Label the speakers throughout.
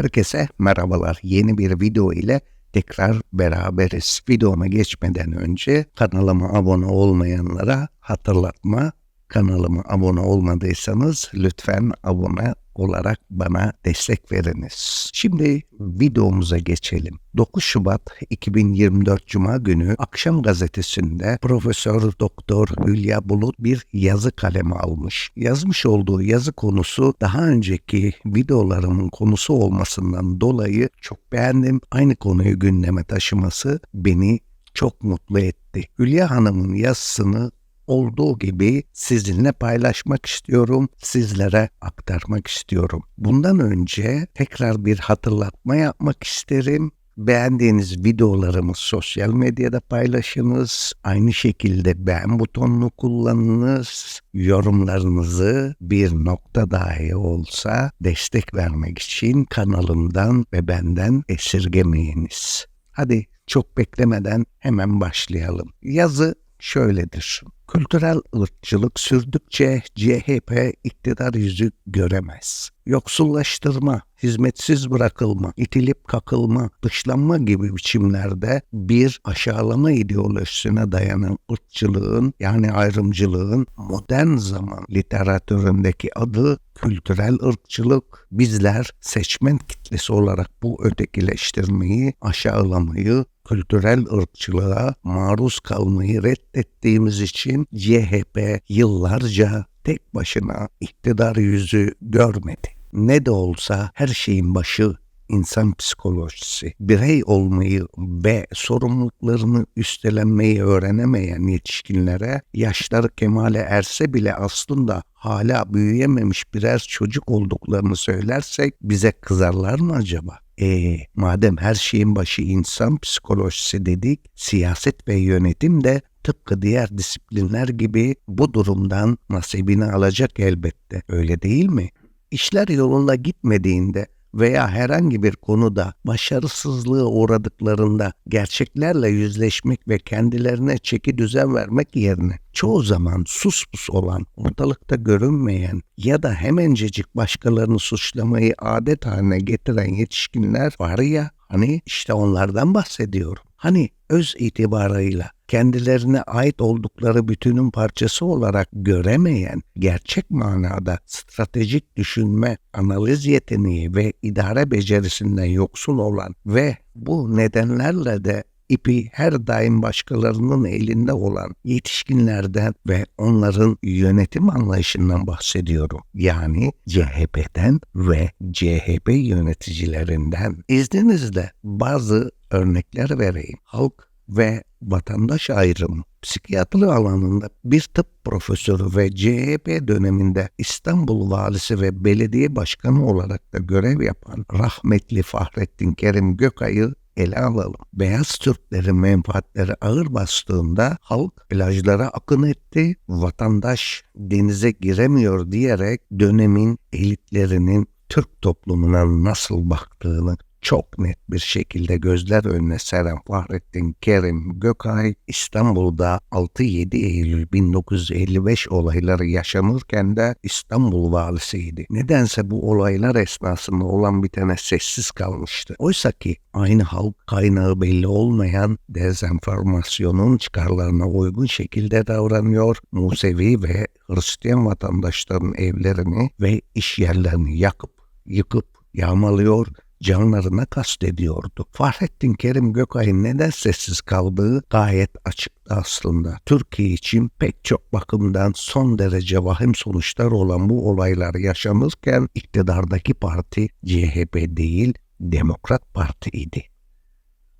Speaker 1: Herkese merhabalar. Yeni bir video ile tekrar beraberiz. Videoma geçmeden önce kanalıma abone olmayanlara hatırlatma. Kanalıma abone olmadıysanız lütfen abone olarak bana destek veriniz. Şimdi videomuza geçelim. 9 Şubat 2024 Cuma günü Akşam Gazetesi'nde Profesör Doktor Hülya Bulut bir yazı kaleme almış. Yazmış olduğu yazı konusu daha önceki videolarımın konusu olmasından dolayı çok beğendim. Aynı konuyu gündeme taşıması beni çok mutlu etti. Hülya Hanım'ın yazısını olduğu gibi sizinle paylaşmak istiyorum, sizlere aktarmak istiyorum. Bundan önce tekrar bir hatırlatma yapmak isterim. Beğendiğiniz videolarımı sosyal medyada paylaşınız. Aynı şekilde beğen butonunu kullanınız. Yorumlarınızı bir nokta dahi olsa destek vermek için kanalımdan ve benden esirgemeyiniz. Hadi çok beklemeden hemen başlayalım. Yazı şöyledir. Kültürel ırkçılık sürdükçe CHP iktidar yüzü göremez. Yoksullaştırma, hizmetsiz bırakılma, itilip kakılma, dışlanma gibi biçimlerde bir aşağılama ideolojisine dayanan ırkçılığın yani ayrımcılığın modern zaman literatüründeki adı kültürel ırkçılık. Bizler seçmen kitlesi olarak bu ötekileştirmeyi, aşağılamayı, kültürel ırkçılığa maruz kalmayı reddettiğimiz için CHP yıllarca tek başına iktidar yüzü görmedi. Ne de olsa her şeyin başı insan psikolojisi. Birey olmayı ve sorumluluklarını üstlenmeyi öğrenemeyen yetişkinlere yaşları kemale erse bile aslında hala büyüyememiş birer çocuk olduklarını söylersek bize kızarlar mı acaba? E, madem her şeyin başı insan psikolojisi dedik, siyaset ve yönetim de tıpkı diğer disiplinler gibi bu durumdan nasibini alacak elbette. Öyle değil mi? İşler yolunda gitmediğinde veya herhangi bir konuda başarısızlığa uğradıklarında gerçeklerle yüzleşmek ve kendilerine çeki düzen vermek yerine çoğu zaman sus pus olan, ortalıkta görünmeyen ya da hemencecik başkalarını suçlamayı adet haline getiren yetişkinler var ya hani işte onlardan bahsediyorum. Hani öz itibarıyla kendilerine ait oldukları bütünün parçası olarak göremeyen, gerçek manada stratejik düşünme, analiz yeteneği ve idare becerisinden yoksul olan ve bu nedenlerle de ipi her daim başkalarının elinde olan yetişkinlerden ve onların yönetim anlayışından bahsediyorum. Yani CHP'den ve CHP yöneticilerinden. İzninizle bazı örnekler vereyim. Halk ve vatandaş ayrımı psikiyatri alanında bir tıp profesörü ve CHP döneminde İstanbul valisi ve belediye başkanı olarak da görev yapan rahmetli Fahrettin Kerim Gökay'ı ele alalım. Beyaz Türklerin menfaatleri ağır bastığında halk plajlara akın etti, vatandaş denize giremiyor diyerek dönemin elitlerinin Türk toplumuna nasıl baktığını çok net bir şekilde gözler önüne seren Fahrettin Kerim Gökay İstanbul'da 6-7 Eylül 1955 olayları yaşanırken de İstanbul valisiydi. Nedense bu olaylar esnasında olan bitene sessiz kalmıştı. Oysa ki aynı halk kaynağı belli olmayan dezenformasyonun çıkarlarına uygun şekilde davranıyor, Musevi ve Hristiyan vatandaşların evlerini ve iş yerlerini yakıp, yıkıp, yağmalıyor canlarına kastediyordu. Fahrettin Kerim Gökay'ın neden sessiz kaldığı gayet açıktı aslında. Türkiye için pek çok bakımdan son derece vahim sonuçlar olan bu olaylar yaşanırken iktidardaki parti CHP değil Demokrat Parti idi.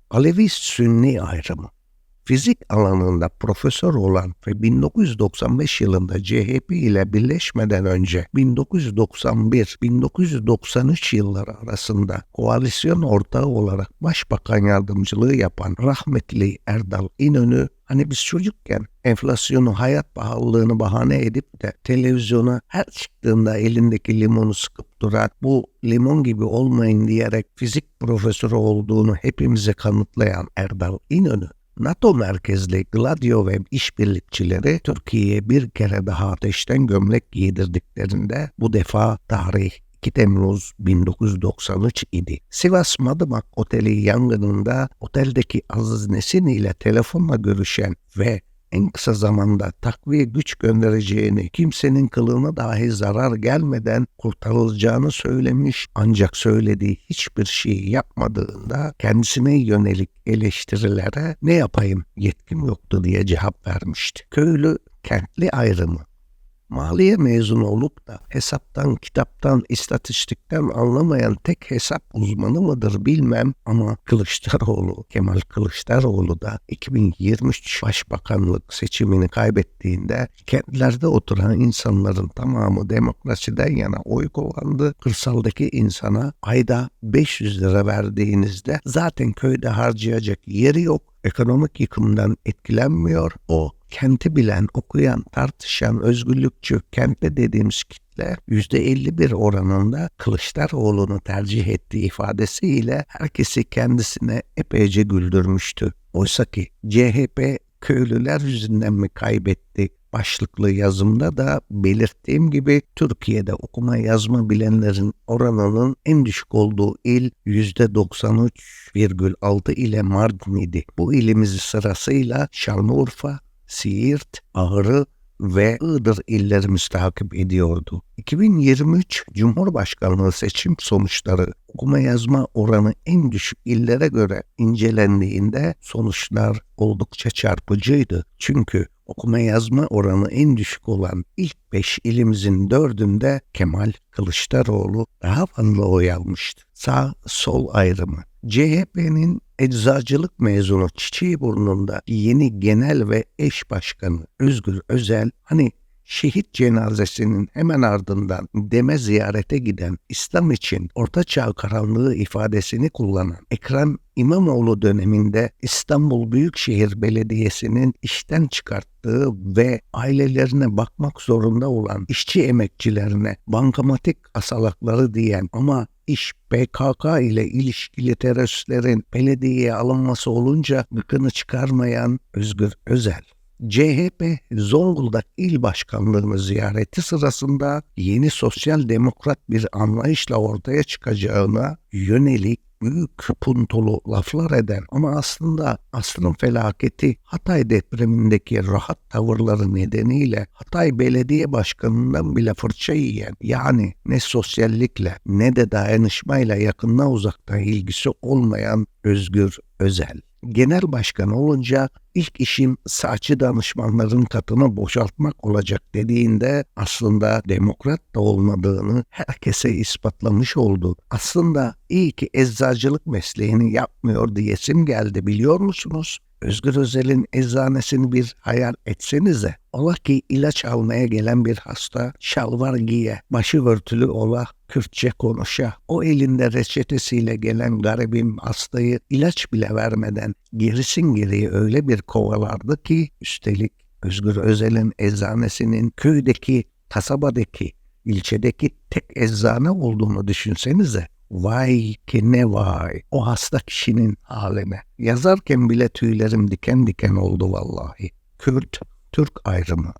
Speaker 1: Alevi-Sünni ayrımı fizik alanında profesör olan ve 1995 yılında CHP ile birleşmeden önce 1991-1993 yılları arasında koalisyon ortağı olarak başbakan yardımcılığı yapan rahmetli Erdal İnönü Hani biz çocukken enflasyonu, hayat pahalılığını bahane edip de televizyona her çıktığında elindeki limonu sıkıp duran bu limon gibi olmayın diyerek fizik profesörü olduğunu hepimize kanıtlayan Erdal İnönü NATO merkezli Gladio ve işbirlikçileri Türkiye'ye bir kere daha ateşten gömlek giydirdiklerinde bu defa tarih 2 Temmuz 1993 idi. Sivas Madımak Oteli yangınında oteldeki Aziz Nesin ile telefonla görüşen ve en kısa zamanda takviye güç göndereceğini, kimsenin kılığına dahi zarar gelmeden kurtarılacağını söylemiş ancak söylediği hiçbir şey yapmadığında kendisine yönelik eleştirilere ne yapayım yetkim yoktu diye cevap vermişti. Köylü kentli ayrımı maliye mezunu olup da hesaptan, kitaptan, istatistikten anlamayan tek hesap uzmanı mıdır bilmem ama Kılıçdaroğlu, Kemal Kılıçdaroğlu da 2023 Başbakanlık seçimini kaybettiğinde kentlerde oturan insanların tamamı demokrasiden yana oy kullandı. Kırsaldaki insana ayda 500 lira verdiğinizde zaten köyde harcayacak yeri yok ekonomik yıkımdan etkilenmiyor. O kenti bilen, okuyan, tartışan, özgürlükçü, kentte dediğimiz kitle %51 oranında Kılıçdaroğlu'nu tercih ettiği ifadesiyle herkesi kendisine epeyce güldürmüştü. Oysa ki CHP köylüler yüzünden mi kaybetti başlıklı yazımda da belirttiğim gibi Türkiye'de okuma yazma bilenlerin oranının en düşük olduğu il %93,6 ile Mardin idi. Bu ilimizi sırasıyla Şanlıurfa, Siirt, Ağrı ve Iğdır illerimiz takip ediyordu. 2023 Cumhurbaşkanlığı seçim sonuçları okuma yazma oranı en düşük illere göre incelendiğinde sonuçlar oldukça çarpıcıydı. Çünkü okuma yazma oranı en düşük olan ilk 5 ilimizin dördünde Kemal Kılıçdaroğlu daha fazla oy almıştı. Sağ sol ayrımı. CHP'nin eczacılık mezunu Çiçeği Burnunda yeni genel ve eş başkanı Özgür Özel hani şehit cenazesinin hemen ardından deme ziyarete giden İslam için Orta Çağ karanlığı ifadesini kullanan Ekrem İmamoğlu döneminde İstanbul Büyükşehir Belediyesi'nin işten çıkarttığı ve ailelerine bakmak zorunda olan işçi emekçilerine bankamatik asalakları diyen ama iş PKK ile ilişkili teröristlerin belediyeye alınması olunca gıkını çıkarmayan Özgür Özel. CHP Zonguldak İl Başkanlığı'nı ziyareti sırasında yeni sosyal demokrat bir anlayışla ortaya çıkacağına yönelik büyük puntolu laflar eden ama aslında aslının felaketi Hatay depremindeki rahat tavırları nedeniyle Hatay Belediye Başkanı'ndan bile fırça yiyen yani ne sosyallikle ne de dayanışmayla yakından uzaktan ilgisi olmayan Özgür Özel genel başkan olunca ilk işim saçı danışmanların katını boşaltmak olacak dediğinde aslında demokrat da olmadığını herkese ispatlamış oldu. Aslında iyi ki eczacılık mesleğini yapmıyor diyesim geldi biliyor musunuz? Özgür Özel'in eczanesini bir hayal etsenize. Ola ki ilaç almaya gelen bir hasta şalvar giye, başı örtülü ola, Kürtçe konuşa, o elinde reçetesiyle gelen garibim hastayı ilaç bile vermeden gerisin geriye öyle bir kovalardı ki üstelik Özgür Özel'in eczanesinin köydeki, kasabadaki, ilçedeki tek eczane olduğunu düşünsenize. Vay ki ne vay o hasta kişinin haline. Yazarken bile tüylerim diken diken oldu vallahi. Kürt, Türk ayrımı.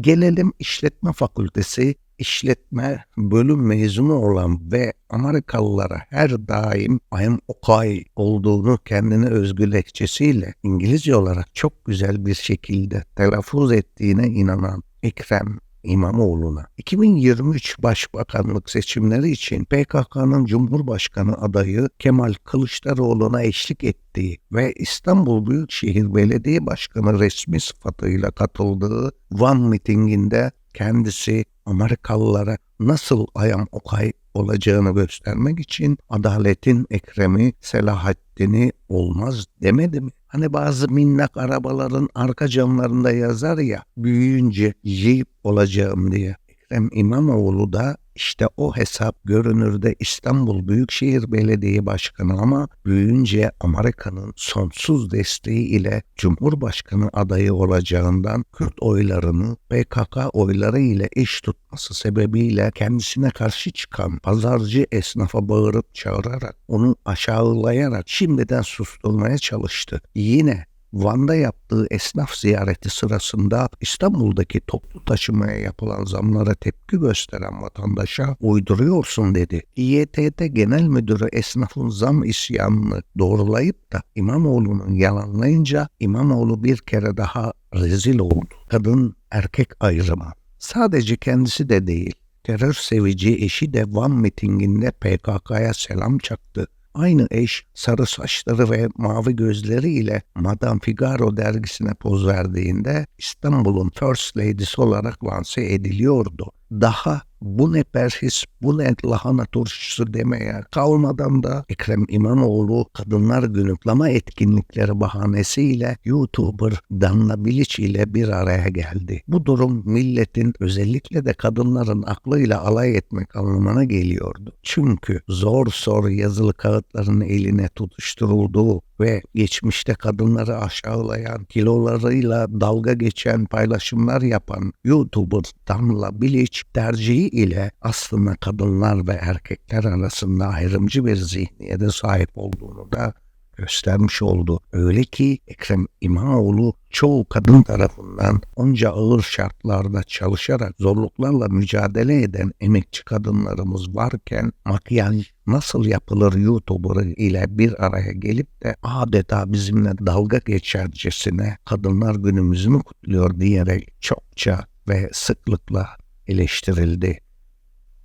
Speaker 1: Gelelim işletme fakültesi işletme bölüm mezunu olan ve Amerikalılara her daim I am okay olduğunu kendine özgü lehçesiyle İngilizce olarak çok güzel bir şekilde telaffuz ettiğine inanan Ekrem İmamoğlu'na. 2023 Başbakanlık seçimleri için PKK'nın Cumhurbaşkanı adayı Kemal Kılıçdaroğlu'na eşlik ettiği ve İstanbul Büyükşehir Belediye Başkanı resmi sıfatıyla katıldığı Van mitinginde kendisi Amerikalılara nasıl ayam okay olacağını göstermek için adaletin Ekrem'i Selahaddin'i olmaz demedi mi? Hani bazı minnak arabaların arka camlarında yazar ya büyüyünce Jeep olacağım diye. Ekrem İmamoğlu da işte o hesap görünürde İstanbul Büyükşehir Belediye Başkanı ama büyüyünce Amerika'nın sonsuz desteği ile Cumhurbaşkanı adayı olacağından Kürt oylarını PKK oyları ile eş tutması sebebiyle kendisine karşı çıkan pazarcı esnafa bağırıp çağırarak onu aşağılayarak şimdiden susturmaya çalıştı. Yine Van'da yaptığı esnaf ziyareti sırasında İstanbul'daki toplu taşımaya yapılan zamlara tepki gösteren vatandaşa uyduruyorsun dedi. İYTT Genel Müdürü esnafın zam isyanını doğrulayıp da İmamoğlu'nun yalanlayınca İmamoğlu bir kere daha rezil oldu. Kadın erkek ayrımı. Sadece kendisi de değil. Terör sevici eşi de Van mitinginde PKK'ya selam çaktı. Aynı eş sarı saçları ve mavi gözleriyle Madame Figaro dergisine poz verdiğinde İstanbul'un First Lady'si olarak lanse ediliyordu. Daha bu ne perhis, bu ne lahana turşusu demeye kalmadan da Ekrem İmamoğlu Kadınlar Günü kutlama etkinlikleri bahanesiyle YouTuber Danla Bilic ile bir araya geldi. Bu durum milletin özellikle de kadınların aklıyla alay etmek anlamına geliyordu. Çünkü zor zor yazılı kağıtların eline tutuşturulduğu ve geçmişte kadınları aşağılayan, kilolarıyla dalga geçen paylaşımlar yapan YouTuber Damla Bilic tercihi ile aslında kadınlar ve erkekler arasında ayrımcı bir zihniyete sahip olduğunu da göstermiş oldu. Öyle ki Ekrem İmamoğlu çoğu kadın tarafından onca ağır şartlarda çalışarak zorluklarla mücadele eden emekçi kadınlarımız varken makyaj nasıl yapılır YouTuber ile bir araya gelip de adeta bizimle dalga geçercesine kadınlar günümüzü mü kutluyor diyerek çokça ve sıklıkla eleştirildi.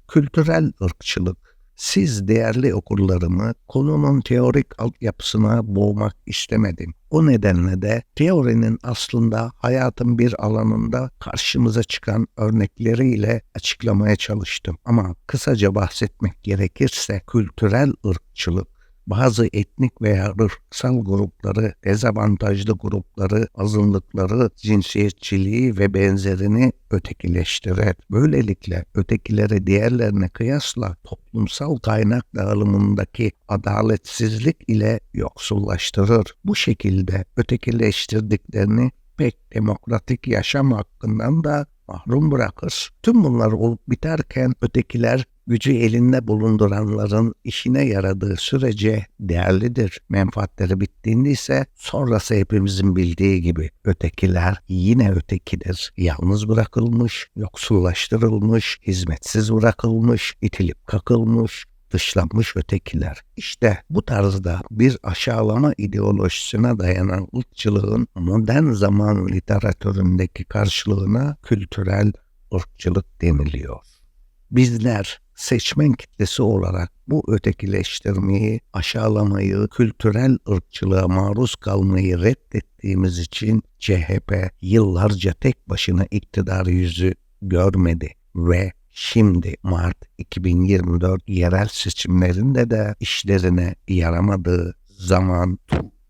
Speaker 1: Kültürel ırkçılık siz değerli okurlarımı konunun teorik altyapısına boğmak istemedim. O nedenle de teorinin aslında hayatın bir alanında karşımıza çıkan örnekleriyle açıklamaya çalıştım. Ama kısaca bahsetmek gerekirse kültürel ırkçılık bazı etnik veya ırksal grupları, dezavantajlı grupları, azınlıkları, cinsiyetçiliği ve benzerini ötekileştirir. Böylelikle ötekileri diğerlerine kıyasla toplumsal kaynak dağılımındaki adaletsizlik ile yoksullaştırır. Bu şekilde ötekileştirdiklerini pek demokratik yaşam hakkından da mahrum bırakır. Tüm bunlar olup biterken ötekiler gücü elinde bulunduranların işine yaradığı sürece değerlidir. Menfaatleri bittiğinde ise sonrası hepimizin bildiği gibi ötekiler yine ötekidir. Yalnız bırakılmış, yoksullaştırılmış, hizmetsiz bırakılmış, itilip kakılmış, dışlanmış ötekiler. İşte bu tarzda bir aşağılama ideolojisine dayanan ırkçılığın modern zaman literatüründeki karşılığına kültürel ırkçılık deniliyor. Bizler seçmen kitlesi olarak bu ötekileştirmeyi, aşağılamayı, kültürel ırkçılığa maruz kalmayı reddettiğimiz için CHP yıllarca tek başına iktidar yüzü görmedi ve şimdi Mart 2024 yerel seçimlerinde de işlerine yaramadığı zaman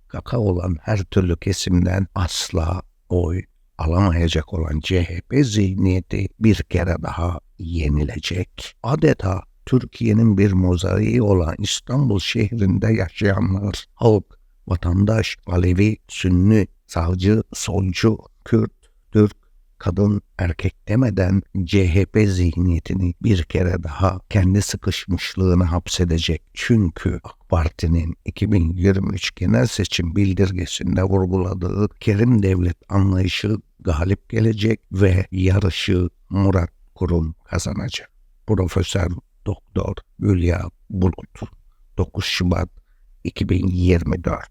Speaker 1: kaka olan her türlü kesimden asla oy alamayacak olan CHP zihniyeti bir kere daha yenilecek. Adeta Türkiye'nin bir mozaiği olan İstanbul şehrinde yaşayanlar, halk, vatandaş, Alevi, Sünni, savcı, solcu, Kürt, Türk, kadın, erkek demeden CHP zihniyetini bir kere daha kendi sıkışmışlığını hapsedecek. Çünkü AK Parti'nin 2023 genel seçim bildirgesinde vurguladığı Kerim Devlet anlayışı galip gelecek ve yarışı Murat Kurum kazanacak. Profesör Doktor Hülya Bulut 9 Şubat 2024